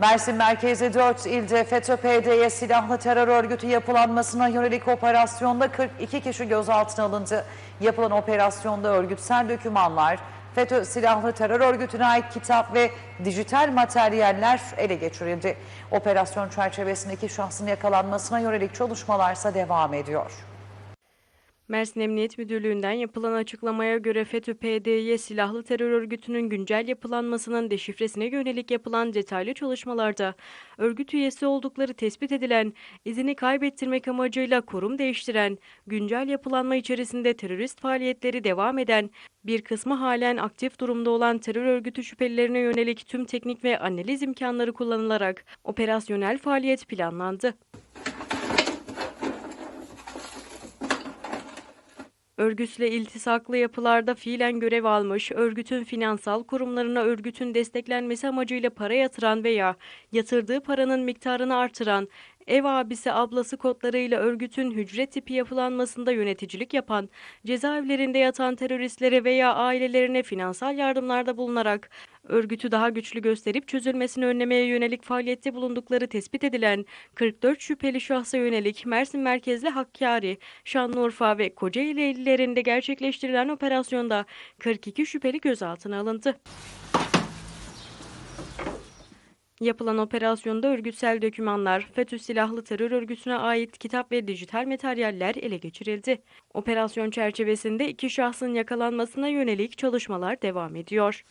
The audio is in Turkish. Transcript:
Mersin merkezi 4 ilde FETÖ-PD'ye silahlı terör örgütü yapılanmasına yönelik operasyonda 42 kişi gözaltına alındı. Yapılan operasyonda örgütsel dokümanlar, FETÖ silahlı terör örgütüne ait kitap ve dijital materyaller ele geçirildi. Operasyon çerçevesindeki şahsın yakalanmasına yönelik çalışmalarsa devam ediyor. Mersin Emniyet Müdürlüğü'nden yapılan açıklamaya göre FETÖ-PDY silahlı terör örgütünün güncel yapılanmasının deşifresine yönelik yapılan detaylı çalışmalarda örgüt üyesi oldukları tespit edilen, izini kaybettirmek amacıyla kurum değiştiren, güncel yapılanma içerisinde terörist faaliyetleri devam eden, bir kısmı halen aktif durumda olan terör örgütü şüphelilerine yönelik tüm teknik ve analiz imkanları kullanılarak operasyonel faaliyet planlandı. Örgütle iltisaklı yapılarda fiilen görev almış, örgütün finansal kurumlarına örgütün desteklenmesi amacıyla para yatıran veya yatırdığı paranın miktarını artıran, ev abisi ablası kodlarıyla örgütün hücre tipi yapılanmasında yöneticilik yapan, cezaevlerinde yatan teröristlere veya ailelerine finansal yardımlarda bulunarak örgütü daha güçlü gösterip çözülmesini önlemeye yönelik faaliyette bulundukları tespit edilen 44 şüpheli şahsa yönelik Mersin merkezli Hakkari, Şanlıurfa ve Kocaeli illerinde gerçekleştirilen operasyonda 42 şüpheli gözaltına alındı. Yapılan operasyonda örgütsel dokümanlar, FETÖ silahlı terör örgütüne ait kitap ve dijital materyaller ele geçirildi. Operasyon çerçevesinde iki şahsın yakalanmasına yönelik çalışmalar devam ediyor.